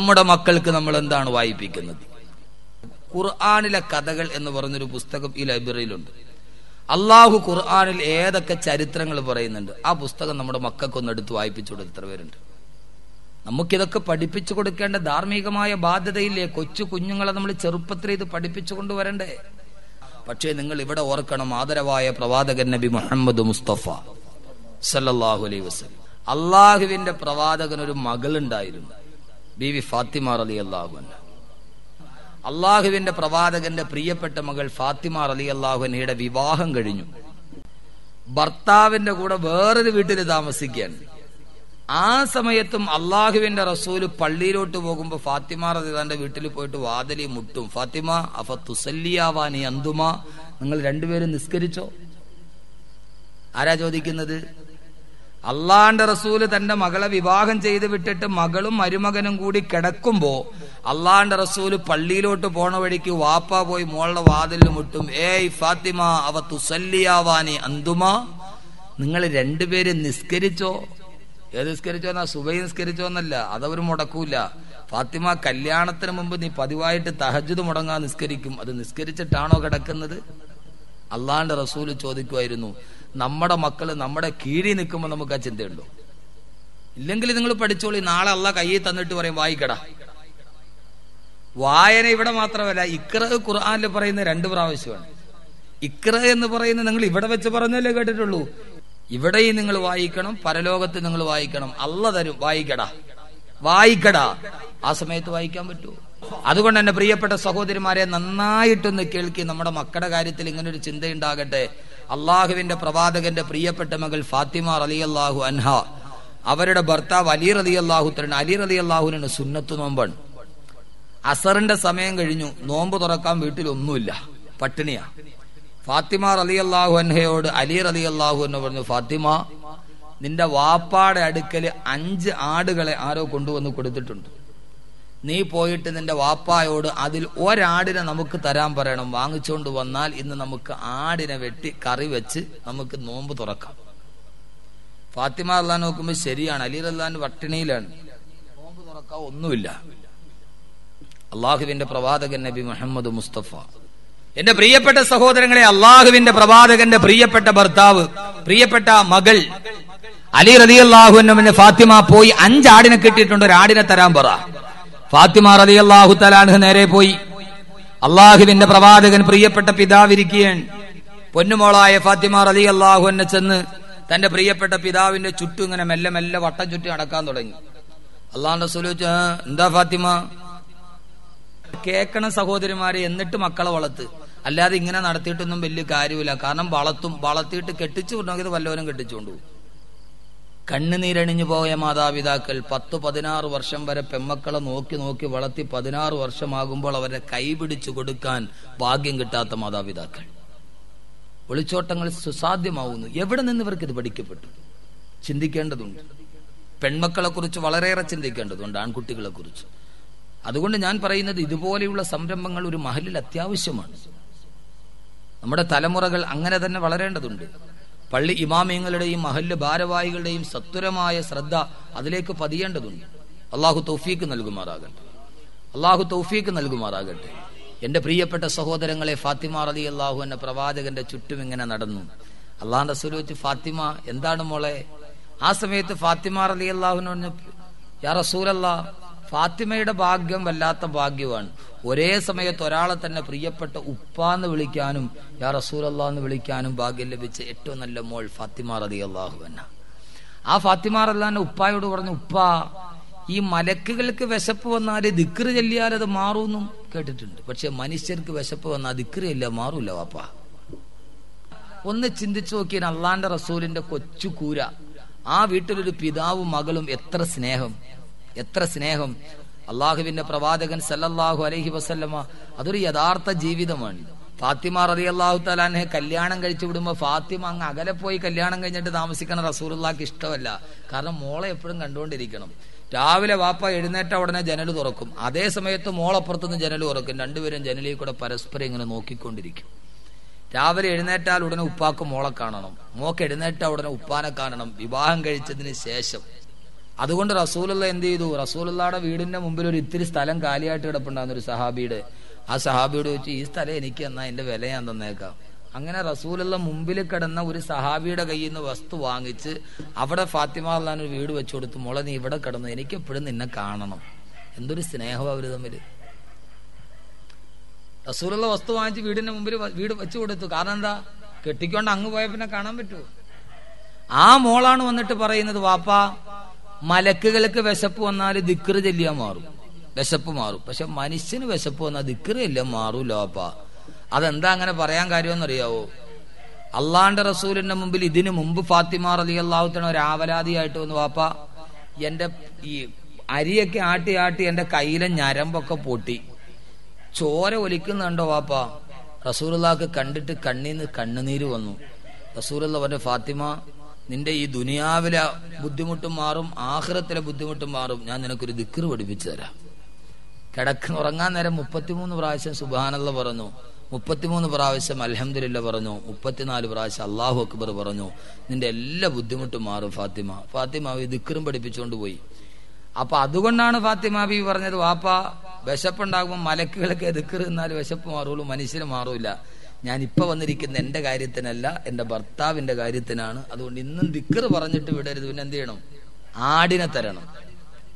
നമ്മുടെ മക്കൾക്ക് നമ്മൾ എന്താണ് വായിപ്പിക്കുന്നത്? ഖുർആാനിലെ കഥകൾ എന്ന് പറഞ്ഞൊരു പുസ്തകം ഈ ലൈബ്രറിയിലുണ്ട്. അള്ളാഹു ഖുർആാനിൽ ഏതൊക്കെ ചരിത്രങ്ങൾ പറയുന്നുണ്ട് ആ പുസ്തകം നമ്മുടെ മക്കൾക്കൊന്ന് എടുത്ത് വായിപ്പിച്ചു കൊടുത്ത് പേരുണ്ട്? നമുക്കിതൊക്കെ പഠിപ്പിച്ചു കൊടുക്കേണ്ട ധാർമ്മികമായ ബാധ്യതയില്ലേ? കൊച്ചു കുഞ്ഞുങ്ങളെ നമ്മൾ ചെറുപ്പത്തിൽ ഇത് പഠിപ്പിച്ചു കൊണ്ടുവരണ്ടേ? പക്ഷേ നിങ്ങൾ ഇവിടെ ഓർക്കണം ആദരവായ പ്രവാചകൻ നബി മുഹമ്മദ് മുസ്തഫ സല്ലല്ലാഹു അലൈഹി വസല്ലം. അള്ളാഹുവിന്റെ പ്രവാചകൻ ഒരു മകളുണ്ടായിരുന്നു. ബീവി ഫാത്തിമ റലി അള്ളാഹു അള്ളാഹുവിന്റെ പ്രവാചകന്റെ പ്രിയപ്പെട്ട മകൾ ഫാത്തിമ റലി അള്ളാഹുനയുടെ വിവാഹം കഴിഞ്ഞു. ഭർത്താവിന്റെ കൂടെ വേറൊരു വീട്ടിൽ താമസിക്കാൻ. ആ സമയത്തും അള്ളാഹുവിന്റെ റസൂൽ പള്ളിയിലോട്ട് പോകുമ്പോ ഫാത്തിമ തന്റെ വീട്ടിൽ പോയിട്ട് വാതിലി മുട്ടും. ഫാത്തിമ അഫ തുസല്ലിയാവാനി അന്തുമ. നിങ്ങൾ രണ്ടുപേരും നിസ്കരിച്ചോ? ആരാ ചോദിക്കുന്നത്? അള്ളാന്റെ റസൂൽ തന്റെ മകളെ വിവാഹം ചെയ്ത് വിട്ടിട്ട് മകളും മരുമകനും കൂടി കിടക്കുമ്പോ അള്ളാന്റെ റസൂൽ പള്ളിയിലോട്ട് പോണ വഴിക്ക് വാപ്പ പോയി മോളുടെ വാതിലിൽ മുട്ടും ഏയ് ഫാത്തിമ അവ തുസല്ലിയാവാനി അന്തുമാ? നിങ്ങൾ രണ്ടുപേര് നിസ്കരിച്ചോ? ഏത് നിസ്കരിച്ചോ എന്നാ? സുബൈ നിസ്കരിച്ചോ എന്നല്ല അതവര് മുടക്കൂല. ഫാത്തിമ കല്യാണത്തിന് മുമ്പ് നീ പതിവായിട്ട് തഹജുദ് മുടങ്ങാൻ നിസ്കരിക്കും. അത് നിസ്കരിച്ചിട്ടാണോ കിടക്കുന്നത്? അള്ളാന്റെ റസൂൽ ചോദിക്കുമായിരുന്നു നമ്മുടെ മക്കൾ നമ്മുടെ കീഴിൽ നിൽക്കുമ്പോൾ നമുക്ക് ആ ചിന്തയുണ്ടോ? ഇല്ലെങ്കിൽ നിങ്ങൾ പഠിച്ചോളി നാളെ അള്ളാഹ് കയ്യിൽ തന്നിട്ട് പറയും വായിക്കടാ. വായന ഇവിടെ മാത്രമല്ല ഇക്ര ഖുർആാനിൽ പറയുന്ന രണ്ട് പ്രാവശ്യമാണ്. ഇക്ര എന്ന് പറയുന്നത് നിങ്ങൾ ഇവിടെ വെച്ച് പറഞ്ഞല്ലേ കേട്ടിട്ടുള്ളൂ. ഇവിടെയും നിങ്ങൾ വായിക്കണം പരലോകത്ത് നിങ്ങൾ വായിക്കണം. അല്ല തരും വായിക്കടാ വായിക്കടാ. ആ സമയത്ത് വായിക്കാൻ പറ്റുമോ? അതുകൊണ്ട് എന്റെ പ്രിയപ്പെട്ട സഹോദരിമാരെ നന്നായിട്ടൊന്ന് കേൾക്കി നമ്മുടെ മക്കളുടെ കാര്യത്തിൽ ഇങ്ങനെ ഒരു ചിന്തയുണ്ടാകട്ടെ. അള്ളാഹുവിന്റെ പ്രവാചകന്റെ പ്രിയപ്പെട്ട മകൾ ഫാത്തിമ അലി അള്ളാഹു അൻഹ അവരുടെ ഭർത്താവ് അലി റലി അള്ളാഹു അലി റലി അള്ളാഹുനാണ് സുന്നത്ത് നോമ്പാണ്. അസറിന്റെ സമയം കഴിഞ്ഞു നോമ്പ് തുറക്കാൻ വീട്ടിൽ ഒന്നുമില്ല പട്ടിണിയാ. ഫാത്തിമ റലി അള്ളാഹു അൻഹയോട് അലി റലി അള്ളാഹു എന്ന് പറഞ്ഞു ഫാത്തിമ നിന്റെ വാപ്പാടെ അടുക്കൽ അഞ്ച് ആടുകളെ ആരോ കൊണ്ടുവന്ന് കൊടുത്തിട്ടുണ്ട്. നീ പോയിട്ട് നിന്റെ വാപ്പായോട് അതിൽ ഒരാടിനെ നമുക്ക് തരാൻ പറയണം. വാങ്ങിച്ചുകൊണ്ട് വന്നാൽ ഇന്ന് നമുക്ക് ആടിനെ വെട്ടി കറി വെച്ച് നമുക്ക് നോമ്പ് തുറക്കാം. ഫാത്തിമ അള്ളാൻ നോക്കുമ്പോൾ ശരിയാണ്. അലി അള്ളഹാൻ വട്ടിണിയിലാണ് നോമ്പ് തുറക്കാൻ ഒന്നുമില്ല. അള്ളാഹുവിന്റെ പ്രവാചകൻ നബി മുഹമ്മദ് മുസ്തഫ. എന്റെ പ്രിയപ്പെട്ട സഹോദരങ്ങളെ അള്ളാഹുവിന്റെ പ്രവാചകന്റെ പ്രിയപ്പെട്ട ഭർത്താവ് പ്രിയപ്പെട്ട മകൾ അലി റതി അള്ളാഹു ഫാത്തിമ പോയി അഞ്ചാടിനെ കിട്ടിയിട്ടുണ്ട്. ഒരാടിനെ തരാൻ പറ. ഫാത്തിമ റതി അള്ളാഹു തലാൻഹ് നേരെ പോയി. അള്ളാഹുവിന്റെ പ്രവാചകൻ പ്രിയപ്പെട്ട പിതാവിരിക്കുകയാണ്. പൊന്നുമോളായ ഫാത്തിമ റതി അള്ളാഹു എന്നെ ചെന്ന് തന്റെ പ്രിയപ്പെട്ട പിതാവിന്റെ ചുറ്റും ഇങ്ങനെ മെല്ലെ മെല്ലെ വട്ടം ചുറ്റി നടക്കാൻ തുടങ്ങി. അള്ളാഹുന്റെ സുലോച്ച എന്താ ഫാത്തിമ? കേക്കണ സഹോദരിമാരെ എന്നിട്ട് മക്കളെ വളർത്ത്. അല്ലാതെ ഇങ്ങനെ നടത്തിയിട്ടൊന്നും വലിയ കാര്യമില്ല. കാരണം വളർത്തും വളർത്തിയിട്ട് കെട്ടിച്ചു കൊണ്ടുപോയത് വല്ലവരും കെട്ടിച്ചുകൊണ്ടു കണ്ണുനീരണിഞ്ഞു പോയ മാതാപിതാക്കൾ പത്ത് പതിനാറ് വർഷം വരെ പെമ്മക്കളെ നോക്കി നോക്കി വളർത്തി പതിനാറ് വർഷമാകുമ്പോൾ അവരെ കൈപിടിച്ചു കൊടുക്കാൻ ഭാഗ്യം കിട്ടാത്ത മാതാപിതാക്കൾ. ഒളിച്ചോട്ടങ്ങൾ സുസാധ്യമാവുന്നു. എവിടെ നിന്ന് ഇവർക്ക് ഇത് പഠിക്കപ്പെട്ടു? ചിന്തിക്കേണ്ടതുണ്ട്. പെൺമക്കളെ കുറിച്ച് വളരെയേറെ ചിന്തിക്കേണ്ടതുണ്ട് ആൺകുട്ടികളെ കുറിച്ച് അതുകൊണ്ട് ഞാൻ പറയുന്നത് ഇതുപോലെയുള്ള സംരംഭങ്ങൾ ഒരു മഹലിൽ അത്യാവശ്യമാണ്. നമ്മുടെ തലമുറകൾ അങ്ങനെ തന്നെ വളരേണ്ടതുണ്ട്. പള്ളി ഇമാമിയങ്ങളുടെയും മഹല്ല് ഭാരവാഹികളുടെയും സത്വരമായ ശ്രദ്ധ അതിലേക്ക് പതിയേണ്ടതുണ്ട്. അള്ളാഹു തൗഫീക്ക് നൽകുമാറാകട്ടെ. അള്ളാഹു തൗഫീക്ക് നൽകുമാറാകട്ടെ. എന്റെ പ്രിയപ്പെട്ട സഹോദരങ്ങളെ ഫാത്തിമ റലി അള്ളാഹു എന്ന പ്രവാചകന്റെ ചുറ്റും ഇങ്ങനെ നടന്നു. അള്ളാഹ് റസൂൽ ഫാത്തിമ എന്താണ് മോളെ? ആ സമയത്ത് ഫാത്തിമ റലി അള്ളാഹുവിന് പറഞ്ഞു യാ റസൂലല്ല ഫാത്തിമയുടെ ഭാഗ്യം വല്ലാത്ത ഭാഗ്യമാണ് ഒരേ സമയത്ത് ഒരാളെ തന്നെ പ്രിയപ്പെട്ട ഉപ്പാന്ന് വിളിക്കാനും യാ റസൂലല്ലാ എന്ന് വിളിക്കാനും ഭാഗ്യം ലഭിച്ച ഏറ്റവും നല്ല മോൾ ഫാത്തിമ റതി അള്ളാഹു എന്ന ആ ഫാത്തിമ റല്ലാന്റെ ഉപ്പായോട് പറഞ്ഞു ഉപ്പാ ഈ മലക്കുകൾക്ക് വിശപ്പ് വന്നാൽ ദിക്കറ് ചെല്ലിയാൽ അത് മാറൂന്നും കേട്ടിട്ടുണ്ട്. പക്ഷെ മനുഷ്യർക്ക് വിശപ്പ് വന്നാൽ ദിക്കറ് ചെല്ലിയ മാറൂല വാപ്പ. ഒന്ന് ചിന്തിച്ചു നോക്കിയാൽ അള്ളാന്റെ റസൂലിന്റെ കൊച്ചു കൂര ആ വീട്ടിലൊരു പിതാവും മകളും എത്ര സ്നേഹം. എത്ര സ്നേഹം. അള്ളാഹുവിന്റെ പ്രവാചകൻ സല്ലല്ലാഹു അലഹി വസല്ലമ അതൊരു യഥാർത്ഥ ജീവിതമാണ്. ഫാത്തിമ റതി അള്ളാഹു തലാനെ കല്യാണം കഴിച്ചു വിടുമ്പോ ഫാത്തിമ അങ്ങ് അകലെ പോയി കല്യാണം കഴിഞ്ഞിട്ട് താമസിക്കണ റസൂലുള്ളാക്ക് ഇഷ്ടമല്ല. കാരണം മോളെ എപ്പോഴും കണ്ടുകൊണ്ടിരിക്കണം രാവിലെ വാപ്പ എഴുന്നേറ്റ ഉടനെ ജനൽ തുറക്കും. അതേ സമയത്ത് മോളപ്പുറത്തുനിന്ന് ജനൽ തുറക്കും. രണ്ടുപേരും ജനലിൽ കൂടെ പരസ്പരം ഇങ്ങനെ നോക്കിക്കൊണ്ടിരിക്കും. രാവിലെ എഴുന്നേറ്റാൽ ഉടനെ ഉപ്പാക്ക് മോളെ കാണണം. മോക്ക് എഴുന്നേറ്റ ഉടനെ ഉപ്പാനെ കാണണം. വിവാഹം കഴിച്ചതിന് ശേഷം. അതുകൊണ്ട് റസൂലുള്ള എന്ത് ചെയ്തു? റസൂലുള്ളയുടെ വീടിന്റെ മുമ്പിൽ ഒരു ഇത്തിരി സ്ഥലം കാലിയായിട്ട് കിടപ്പുണ്ടാകുന്ന ഒരു സഹാബിയുടെ. ആ സഹാബിയോട് ചോദിച്ചു ഈ സ്ഥലം എനിക്ക് എന്നാ എന്റെ വില ഞാൻ തന്നേക്കാം. അങ്ങനെ റസൂലുള്ള മുമ്പിൽ കിടന്ന ഒരു സഹാബിയുടെ കയ്യിൽ നിന്ന് വസ്തു വാങ്ങിച്ച് അവിടെ ഫാത്തിമ അള്ളഹാൻ ഒരു വീട് വെച്ചു കൊടുത്തു. മോളെ നീ ഇവിടെ കിടന്നു എനിക്ക് എപ്പോഴും നിന്നെ കാണണം. എന്തൊരു സ്നേഹം അവർ തമ്മിൽ റസൂലുള്ള വസ്തു വാങ്ങിച്ച് വീടിന്റെ മുമ്പിൽ വീട് വെച്ചു കൊടുത്തു. കാരണം എന്താ? കെട്ടിക്കൊണ്ട് അങ്ങ് പോയ പിന്നെ കാണാൻ പറ്റുമോ ആ മോളാണ് വന്നിട്ട് പറയുന്നത് വാപ്പാ മലക്കുകൾക്ക് വിശപ്പ് വന്നാൽ ദിക്കറ് ചെല്ലിയാൽ മാറും. വിശപ്പ് മാറും. പക്ഷെ മനുഷ്യന് വിശപ്പ് വന്നാൽ ദിക്കറ് ചെല്ലിയാൻ മാറൂല വാപ്പാ അതെന്താ അങ്ങനെ പറയാൻ കാര്യമെന്നറിയാവോ? അള്ളാന്റെ റസൂലിന്റെ മുമ്പിൽ ഇതിനു മുമ്പ് ഫാത്തിമ റലി അള്ളാഹുത്തണ ഒരു ആവലാതിയായിട്ട് വന്നു വാപ്പ എന്റെ ഈ അരിയൊക്കെ ആട്ടി ആട്ടി എന്റെ കയ്യിലെ ഞരമ്പൊക്കെ പൊട്ടി. ചോര ഒലിക്കുന്നുണ്ടോ വാപ്പ റസൂലുള്ളാക്ക് കണ്ടിട്ട് കണ്ണീന്ന് കണ്ണുനീര് വന്നു. റസൂലുള്ള പറഞ്ഞു ഫാത്തിമ നിന്റെ ഈ ദുനിയാവിലെ ബുദ്ധിമുട്ടും മാറും ആഹ്റത്തിലെ ബുദ്ധിമുട്ടും മാറും. ഞാൻ നിനക്കൊരു ദിക്കർ പഠിപ്പിച്ചു തരാം. കിടക്കുന്ന ഉറങ്ങാൻ നേരം മുപ്പത്തിമൂന്ന് പ്രാവശ്യം സുബാനല്ല പറഞ്ഞു. മുപ്പത്തിമൂന്ന് പ്രാവശ്യം അലഹമില്ല പറഞ്ഞു. മുപ്പത്തിനാല് പ്രാവശ്യം അള്ളാഹു അക്ബർ പറഞ്ഞു. നിന്റെ എല്ലാ ബുദ്ധിമുട്ടും മാറും ഫാത്തിമ. ഫാത്തിമ ഈ ദിക്കറും പഠിപ്പിച്ചുകൊണ്ട് പോയി. അപ്പൊ അതുകൊണ്ടാണ് ഫാത്തിമ ബി പറഞ്ഞത് വാപ്പ വിശപ്പുണ്ടാകുമ്പോൾ മലക്കുകളൊക്കെ ദിക്കർ എന്നാൽ വിശപ്പ് മാറുള്ളൂ മനുഷ്യന് മാറൂല. ഞാൻ ഇപ്പൊ വന്നിരിക്കുന്ന എന്റെ കാര്യത്തിനല്ല എന്റെ ഭർത്താവിന്റെ കാര്യത്തിനാണ്. അതുകൊണ്ട് ഇന്നും ദിക്കറ് പറഞ്ഞിട്ട് വിടരുത്. പിന്നെ എന്ത് ചെയ്യണം? ആടിനെ തരണം.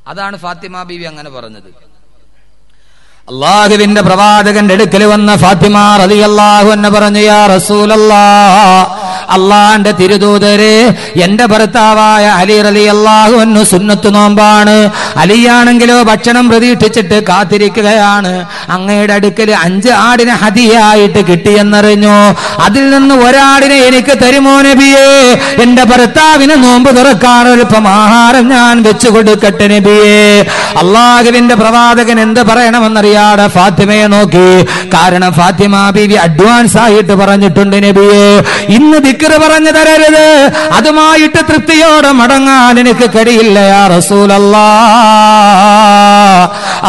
അതാണ് ഫാത്തിമ ബീവി അങ്ങനെ പറഞ്ഞത്. അള്ളാഹുവിന്റെ പ്രവാചകന്റെ അടുക്കൽ വന്ന ഫാത്തിമ റളിയല്ലാഹു എന്ന് പറഞ്ഞു യാ റസൂലല്ലാ അള്ളാന്റെ തിരുദൂതരെ എന്റെ ഭർത്താവായ അലി റളിയല്ലാഹു അന്നു സുന്നത്ത് നോമ്പാണ്. അലിയാണെങ്കിലോ ഭക്ഷണം പ്രതീക്ഷിച്ചിട്ട് കാത്തിരിക്കുകയാണ്. അങ്ങയുടെ അടുക്കൽ അഞ്ച് ആടിനെ ഹതിയായിട്ട് കിട്ടിയെന്നറിഞ്ഞു? അതിൽ നിന്ന് ഒരാടിനെ എനിക്ക് തരുമോ നബിയേ? എന്റെ ഭർത്താവിന് നോമ്പ് തുറക്കാൻ ആഹാരം ഞാൻ വെച്ചു കൊടുക്കട്ടെ നബിയേ. അള്ളാഹുവിന്റെ പ്രവാചകൻ എന്ത് പറയണമെന്നറിയാതെ ഫാത്തിമയെ നോക്കി. കാരണം ഫാത്തിമ ബീവി അഡ്വാൻസ് ആയിട്ട് പറഞ്ഞിട്ടുണ്ട് നബിയേ. ഇന്ന് ദിക്കറ് പറഞ്ഞു തരരുത്. അതുമായിട്ട് തൃപ്തിയോടെ മടങ്ങാൻ എനിക്ക് കഴിയില്ല യാ റസൂലല്ലാ.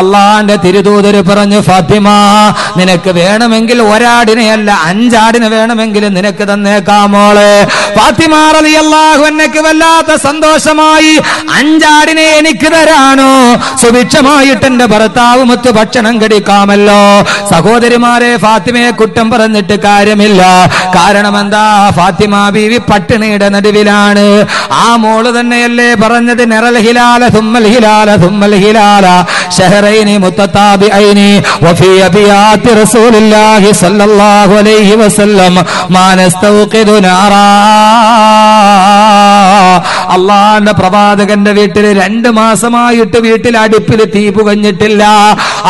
അള്ളാന്റെ തിരുദൂതര് പറഞ്ഞു ഫാത്തിമ നിനക്ക് വേണമെങ്കിൽ ഒരാടിനെയല്ല അഞ്ചാടിന് വേണമെങ്കിൽ നിനക്ക് തന്നേക്കാമോളെ ഫാത്തിമ അള്ളാഹു അൻഹയ്ക്ക് വല്ലാത്ത സന്തോഷമായി അഞ്ചാടിനെ എനിക്ക് തരാനോ? സുഭിക്ഷമായിട്ട് എന്റെ ഭർത്താവ് മൊത്ത് ഭക്ഷണം കടിക്കാമല്ലോ സഹോദരിമാരെ ഫാത്തിമയെ കുറ്റം പറഞ്ഞിട്ട് കാര്യമില്ല. കാരണം എന്താ? ഫാത്തിമ ബീവി പട്ടിണിയുടെ നടുവിലാണ്. ആ മോൾ തന്നെയല്ലേ പറഞ്ഞത് നിറൽ ഹിലാല തുമ്മൽ ഹിലാല തുമ്മൽ ഹിലാല. ഷഹറൈനി മുത്തത്താബിഐനി വഫി അബിയാത്തി റസൂലില്ലാഹി സല്ലല്ലാഹു അലൈഹി വസല്ലം. മാനസ്തൗഖിദു നാറാ. അള്ളാന്റെ പ്രവാചകന്റെ വീട്ടിൽ രണ്ട് മാസമായിട്ട് വീട്ടിൽ അടുപ്പിൽ തീ പുകഞ്ഞിട്ടില്ല.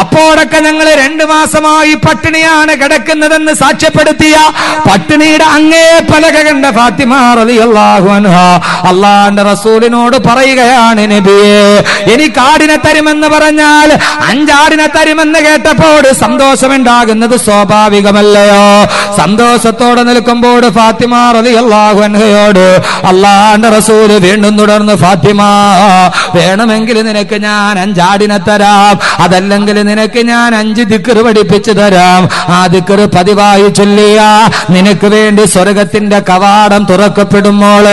അപ്പോഴൊക്കെ ഞങ്ങൾ രണ്ട് മാസമായി പട്ടിണിയാണ് കിടക്കുന്നതെന്ന് സാക്ഷ്യപ്പെടുത്തിയ പട്ടിണിയുടെ അങ്ങേ പലക കണ്ട ഫാത്തിമ അള്ളാന്റെ റസൂലിനോട് പറയുകയാണ് നബിയെ എനിക്ക് ആടിനെ തരുമെന്ന് പറഞ്ഞാൽ അഞ്ചാടിനെ തരുമെന്ന് കേട്ടപ്പോൾ സന്തോഷമുണ്ടാകുന്നത് സ്വാഭാവികമല്ലയോ? സന്തോഷത്തോടെ നിൽക്കുമ്പോൾ ഫാത്തിമ അള്ളാഹു അൻഹയോട് അള്ളാന്റെ റസൂൽ വീണ്ടും തുടർന്ന് ഫാത്തിമ വേണമെങ്കിൽ നിനക്ക് ഞാൻ അഞ്ചാടിനെ തരാം. അതല്ലെങ്കിൽ നിനക്ക് ഞാൻ അഞ്ച് ദിക്കറ് പഠിപ്പിച്ചു തരാം. ആ ദിക്കറ് പതിവായി ചൊല്ലിയ. നിനക്ക് വേണ്ടി സ്വർഗത്തിന്റെ കവാടം തുറക്കപ്പെടുമ്പോൾ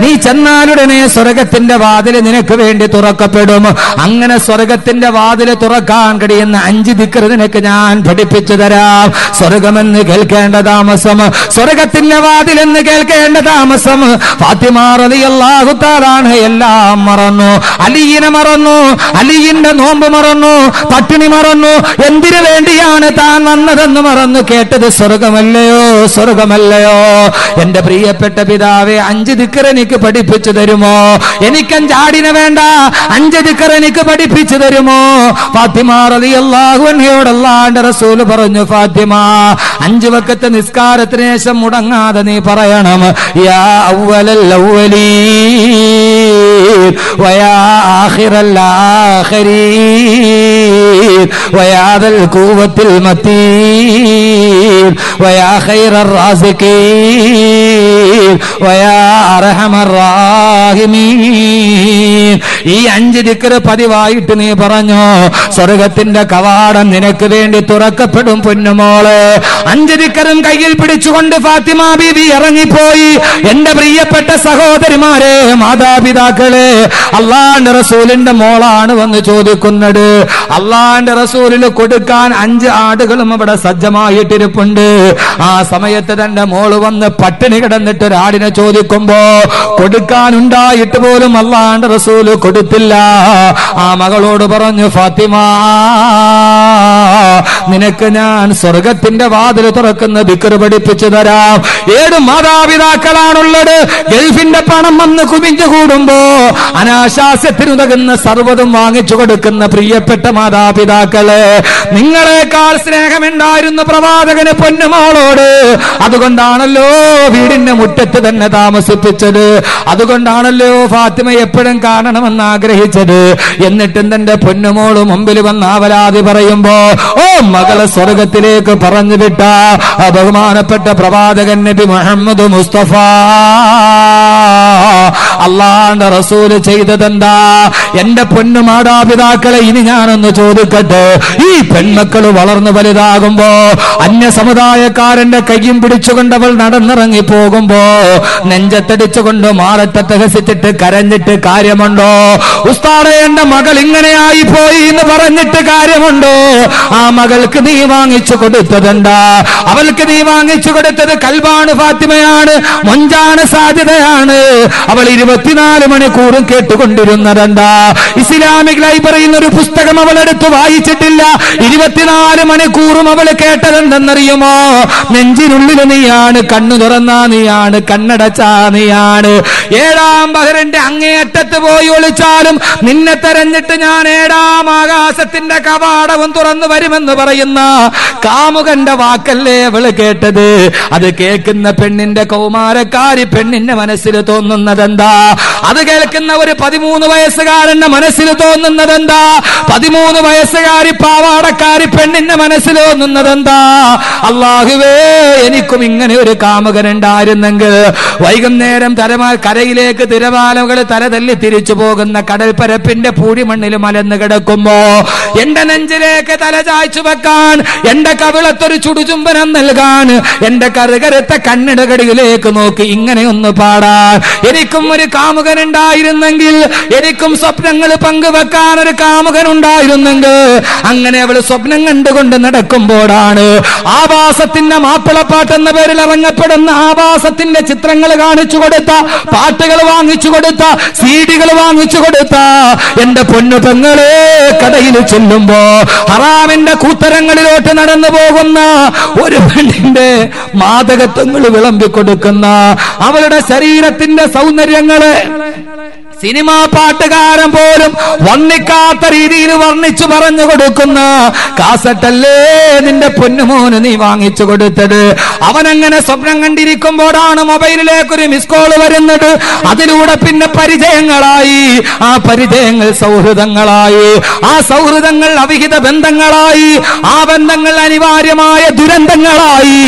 നീ ചെന്നാലുടനെ സ്വർഗത്തിന്റെ വാതിൽ നിനക്ക് വേണ്ടി തുറക്കപ്പെടും. അങ്ങനെ സ്വർഗത്തിന്റെ വാതിൽ തുറക്കാൻ കഴിയുന്ന അഞ്ച് ദിക്കറ് നിനക്ക് ഞാൻ പഠിപ്പിച്ചു തരാം. സ്വർഗമെന്ന് കേൾക്കേണ്ട താമസം സ്വർഗത്തിന്റെ വാതിലെന്ന് കേൾക്കേണ്ട താമസം. ഫാത്തിമ അള്ളാഹുത്താലാണ് എല്ലാം മറന്നു. അലിയിനെ മറന്നു അലിയിന്റെ നോമ്പ് മറന്നു പട്ടിണി മറന്നു. എന്തിനു വേണ്ടിയാണ് താൻ വന്നതെന്ന് മറന്നു കേട്ടത് സ്വർഗമല്ലയോ സ്വർഗമല്ലയോ? എന്റെ പ്രിയപ്പെട്ട പിതാവെ അഞ്ച് ദിക്കറെനിക്ക് പഠിപ്പിച്ചു തരുമോ? എനിക്കഞ്ചാടിനെ വേണ്ട? അഞ്ച് ദിക്കറെനിക്ക് പഠിപ്പിച്ചു തരുമോ? ഫാത്തിമ റലിയല്ലാഹുവിനോടല്ലാണ്ട് റസൂൽ പറഞ്ഞു ഫാത്തിമ അഞ്ചു വക്കത്തെ നിസ്കാരത്തിന് ശേഷം മുടങ്ങാതെ നീ പറയണം യാ അവലല്ലീ ويا آخر الآخرين ويا ذا القوة المتين ويا خير الرازقين ഈ അഞ്ച് ദിക്കറ് പതിവായിട്ട് നീ പറഞ്ഞു സ്വർഗത്തിന്റെ കവാടം നിനക്ക് വേണ്ടി തുറക്കപ്പെടും പൊന്നുമോൾ. അഞ്ച് ദിക്കറും കയ്യിൽ പിടിച്ചുകൊണ്ട് ഫാത്തിമ ബീബി ഇറങ്ങിപ്പോയി. എന്റെ പ്രിയപ്പെട്ട സഹോദരിമാരെ മാതാപിതാക്കളെ അള്ളാന്റെ റസൂലിന്റെ മോളാണ് വന്ന് ചോദിക്കുന്നത്. അള്ളാന്റെ റസൂലിന് കൊടുക്കാൻ അഞ്ച് ആടുകളും അവിടെ സജ്ജമായിട്ടിരിപ്പുണ്ട്. ആ സമയത്ത് തന്റെ മോൾ വന്ന് പട്ടിണി കിടന്നിട്ട് ഒരാടിനെ ചോദിക്കുമ്പോ കൊടുക്കാനുണ്ടായിട്ട് പോലും അല്ലാണ്ട് റസൂൽ കൊടുത്തില്ല. ആ മകളോട് പറഞ്ഞു ഫാത്തിമ നിനക്ക് ഞാൻ സ്വർഗത്തിന്റെ വാതിൽ തുറക്കുന്ന ബിക്കർ പഠിപ്പിച്ചു തരാം. ഏഴ് മാതാപിതാക്കളാണുള്ളത്. ഗൾഫിന്റെ പണം വന്ന് കുമിഞ്ഞു കൂടുമ്പോ അനാശാസ്യത്തിനുതകുന്ന സർവതും വാങ്ങിച്ചു കൊടുക്കുന്ന പ്രിയപ്പെട്ട മാതാപിതാക്കൾ നിങ്ങളെക്കാൾ സ്നേഹമുണ്ടായിരുന്നു പ്രവാചകന് പൊന്നുമോളോട് അതുകൊണ്ടാണല്ലോ വീടിന്റെ മുറ്റത്ത് തന്നെ താമസിപ്പിച്ചത്. അതുകൊണ്ടാണല്ലോ ഫാത്തിമ എപ്പോഴും കാണണമെന്ന് ആഗ്രഹിച്ചത്. എന്നിട്ടും തന്റെ പൊന്നുമോൾ മുമ്പിൽ വന്ന ആവലാതി പറയുമ്പോ ഓ മകളെ സ്വർഗത്തിലേക്ക് പറഞ്ഞു വിട്ട ബഹുമാനപ്പെട്ട പ്രവാചകൻ നബി മുഹമ്മദ് മുസ്തഫ. അള്ളാന്റെ റസൂൽ ചെയ്തതെന്താ? എന്റെ പൊന്നു മാതാപിതാക്കളെ ഇനി ഞാനൊന്ന് ചോദിക്കട്ടെ. ഈ പെൺമക്കൾ വളർന്നു വലുതാകുമ്പോ അന്യ സമുദായക്കാരന്റെ കയ്യും പിടിച്ചുകൊണ്ട് അവൾ നടന്നിറങ്ങി പോകുമ്പോ നെഞ്ചത്തടിച്ചുകൊണ്ട് മാറത്തെ തഹസിച്ചിട്ട് കരഞ്ഞിട്ട് കാര്യമുണ്ടോ? ഉസ്താദെ എന്റെ മകൾ ഇങ്ങനെയായി പോയി എന്ന് പറഞ്ഞിട്ട് കാര്യമുണ്ടോ? ആ മകൾക്ക് നീ വാങ്ങിച്ചു കൊടുത്തതെന്താ? അവൾക്ക് നീ വാങ്ങിച്ചു കൊടുത്തത് കൽബാണ് ഫാത്തിമയാണ് മൊഞ്ചാണ് സാധ്യതയാണ് അവൾ ഇരുപത്തിനാല് മണിക്കൂറും കേട്ടുകൊണ്ടിരുന്നതെന്താ? ഇസ്ലാമിക് ലൈബ്രറിയിൽ ഒരു പുസ്തകം അവൾ എടുത്ത് വായിച്ചിട്ടില്ല. ഇരുപത്തിനാല് മണിക്കൂറും അവൾ കേട്ടതെന്തെന്നറിയുമോ? നെഞ്ചിനുള്ളിൽ നീയാണ് കണ്ണു തുറന്നാ നീയാണ് കണ്ണടച്ചാ നീയാണ് ഏഴാം ബഹറിന്റെ അങ്ങേയറ്റത്ത് പോയി ഒളിച്ചാലും നിന്നെ തെരഞ്ഞിട്ട് ഞാൻ ഏഴാം ആകാശത്തിന്റെ കവാടവും തുറന്നു വരുമെന്ന് പറയുന്ന കാമുകന്റെ വാക്കല്ലേ അവൾ കേട്ടത്? അത് കേൾക്കുന്ന പെണ്ണിന്റെ കൗമാരക്കാരി പെണ്ണിന്റെ മനസ്സിൽ തോന്നുന്നത് എന്താ അത് കേൾക്കുന്ന ഒരു പതിമൂന്ന് വയസ്സുകാരന്റെ മനസ്സിൽ തോന്നുന്നത് എന്താ പതിമൂന്ന് വയസ്സുകാരി പാവാടക്കാരി പെണ്ണിന്റെ മനസ്സിൽ തോന്നുന്നത് എന്താ അള്ളാഹുവേ എനിക്കും ഇങ്ങനെ ഒരു കാമുകൻ ഉണ്ടായിരുന്നെങ്കിൽ വൈകുന്നേരം തരമാ കരയിലേക്ക് തിരമാലകൾ തലതല്ലി തിരിച്ചു പോകുന്ന കടൽപ്പരപ്പിന്റെ പൂഴിമണ്ണിൽ മലന്ന് കിടക്കുമ്പോ എന്റെ നെഞ്ചിലേക്ക് തല ചായ്ച്ചു വെക്കാൻ എന്റെ കവിളത്തൊരു ചുടുചുംബനം നൽകാൻ എന്റെ കറുകരുത്ത കണ്ണിടകടിയിലേക്ക് നോക്കി ഇങ്ങനെ ഒന്ന് പാടാൻ. എനിക്കും ഒരു കാമുകൻ ഉണ്ടായിരുന്നെങ്കിൽ എനിക്കും സ്വപ്നങ്ങൾ പങ്കുവെക്കാൻ ഒരു കാമുകൻ ഉണ്ടായിരുന്നെങ്കിൽ അങ്ങനെ അവൾ സ്വപ്നം കണ്ടുകൊണ്ട് നടക്കുമ്പോഴാണ് ആവാസത്തിന്റെ മാപ്പിളപ്പാട്ട് എന്ന പേരിൽ ഇറങ്ങപ്പെടുന്ന ആവാസത്തിന്റെ ചിത്രങ്ങൾ കാണിച്ചു കൊടുത്ത പാട്ടുകൾ വാങ്ങിച്ചു കൊടുത്ത സീഡികൾ വാങ്ങിച്ചു കൊടുത്ത എന്റെ പൊന്നു പെങ്ങളെ കടയിൽ ചെല്ലുമ്പോ ഹറാമിന്റെ കൂത്തരങ്ങളിലോട്ട് നടന്നു പോകുന്ന ഒരു പെണ്ണിന്റെ മാതകത്വങ്ങൾ വിളമ്പിക്കൊടുക്കുന്ന അവരുടെ ശരീരത്തിന്റെ സൗന്ദര്യങ്ങളെ സിനിമാ പാട്ടുകാരൻ പോലും വർണിക്കാത്ത രീതിയിൽ വർണിച്ചു പറഞ്ഞു കൊടുക്കുന്ന. കാസറ്റല്ലേ നിന്റെ പൊന്നുമോന് നീ വാങ്ങിച്ചു കൊടുത്തത്? അവൻ അങ്ങനെ സ്വപ്നം കണ്ടിരിക്കുമ്പോഴാണ് മൊബൈലിലേക്ക് ഒരു മിസ് കോൾ വരുന്നത്. അതിലൂടെ പിന്നെ പരിചയങ്ങളായി. ആ പരിചയങ്ങൾ സൗഹൃദങ്ങളായി. ആ സൗഹൃദങ്ങൾ അവിഹിത ബന്ധങ്ങളായി. ആ ബന്ധങ്ങൾ അനിവാര്യമായ ദുരന്തങ്ങളായി.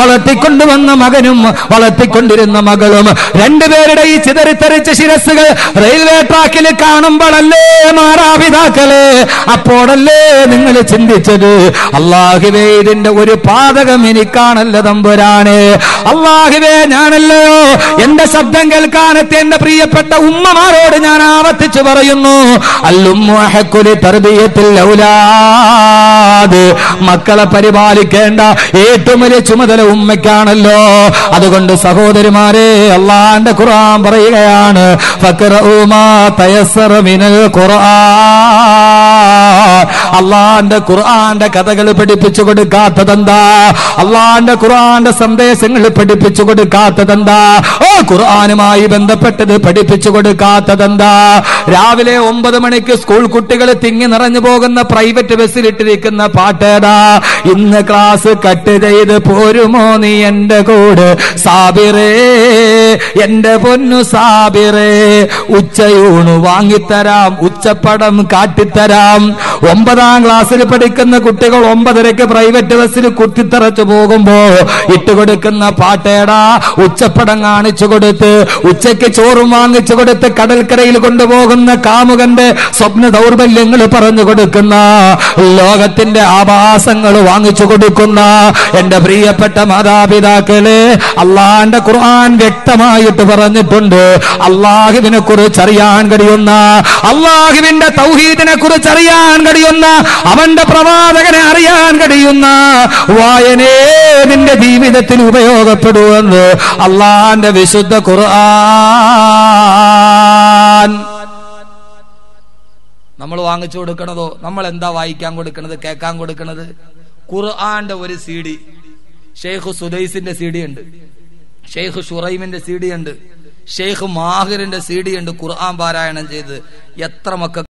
വളർത്തിക്കൊണ്ടുവന്ന മകനും വളർത്തിക്കൊണ്ടിരുന്ന മകളും. രണ്ടുപേരുടെ ഈ ചിതറിത്തെറിച്ച ശിരസുകൾ റെയിൽവേ ട്രാക്കിൽ കാണുമ്പോഴല്ലേ മാതാപിതാക്കളെ? അപ്പോഴല്ലേ നിങ്ങൾ ചിന്തിച്ചത്? അള്ളാഹുവേ ഇതിന്റെ ഒരു പാതകം എനിക്കാണല്ല തമ്പുരാണ് അള്ളാഹുവേ ഞാനല്ലയോ എന്റെ ശബ്ദം കേൾക്കാനത്തെ എന്റെ പ്രിയപ്പെട്ട ഉമ്മമാരോട് ഞാൻ ആവർത്തിച്ചു പറയുന്നു. അല്ലുമ്മക്കുലി തർബീയത്തിൽ മക്കളെ പരിപാലിക്കേണ്ട ഏറ്റവും വലിയ ചുമതല ഉമ്മയ്ക്കാണല്ലോ. അതുകൊണ്ട് സഹോദരിമാരെ അള്ളാന്റെ ഖുർആൻ പറയുകയാണ് ഫഖറഉ അള്ളാന്റെ ഖുർആന്റെ കഥകൾ പഠിപ്പിച്ചു കൊടുക്കാത്തതെന്താ? അള്ളാന്റെ ഖുർആന്റെ സന്ദേശങ്ങൾ പഠിപ്പിച്ചു കൊടുക്കാത്തതെന്താ? ഓ ഖുർആനുമായി ബന്ധപ്പെട്ടത് പഠിപ്പിച്ചു കൊടുക്കാത്തതെന്താ? രാവിലെ ഒമ്പത് മണിക്ക് സ്കൂൾ കുട്ടികൾ തിങ്ങി നിറഞ്ഞു പോകുന്ന പ്രൈവറ്റ് ബസ്സിലിട്ടിരിക്കുന്ന പാട്ടേടാ. ഇന്ന് ക്ലാസ് കട്ട് ചെയ്ത് പോരുമോ നീ എന്റെ കൂടെ? സാബിറേ എന്റെ പൊന്നു സാബിറേ ഉച്ചയൂണ് വാങ്ങിത്തരാം ഉച്ചപ്പടം കാട്ടിത്തരാം. ഒമ്പതാം ക്ലാസ്സിൽ പഠിക്കുന്ന കുട്ടികൾ ഒമ്പതരയ്ക്ക് പ്രൈവറ്റ് ബസ്സിൽ കുത്തിത്തറച്ചു പോകുമ്പോ ഇട്ടുകൊടുക്കുന്ന പാട്ടേടാ ഉച്ചപ്പടം കാണിച്ചു കൊടുത്ത് ഉച്ചയ്ക്ക് ചോറും വാങ്ങിച്ചു കൊടുത്ത് കടൽക്കരയിൽ കൊണ്ടുപോകുന്ന കാമുകന്റെ സ്വപ്ന ദൗർബല്യങ്ങൾ പറഞ്ഞു കൊടുക്കുന്ന ലോകത്തിന്റെ ആഭാസങ്ങൾ വാങ്ങിച്ചു കൊടുക്കുന്ന എന്റെ പ്രിയപ്പെട്ട മാതാപിതാക്കളെ അള്ളാന്റെ ഖുർആൻ വ്യക്തമായിട്ട് പറഞ്ഞിട്ടുണ്ട്. അള്ളാഹുവിനെ കുറിച്ച് അറിയാൻ കഴിയുന്ന അള്ളാഹുവിന്റെ തൗഹീദിനെ കുറിച്ച് അറിയാൻ കഴിയുന്ന അവന്റെ പ്രവാചകനെ അറിയാൻ കഴിയുന്ന വായനേ നിന്റെ ജീവിതത്തിൽ ഉപയോഗപ്പെടുമെന്ന് അള്ളാന്റെ വിശുദ്ധ ഖുർആൻ. നമ്മൾ വാങ്ങിച്ചു കൊടുക്കണതോ? നമ്മൾ എന്താ വായിക്കാൻ കൊടുക്കണത്? കേൾക്കാൻ കൊടുക്കണത്? ഖുർആന്റെ ഒരു സി ഡി. ഷെയ്ഖ് സുദൈസിന്റെ സി ഡി ഉണ്ട്. ഷെയ്ഖ് ഷുറൈമിന്റെ സി ഡി ഉണ്ട്. ഷെയ്ഖ് മാഹിറിന്റെ സി ഡി ഉണ്ട്. ഖുർആൻ പാരായണം ചെയ്ത് എത്ര മക്കൾ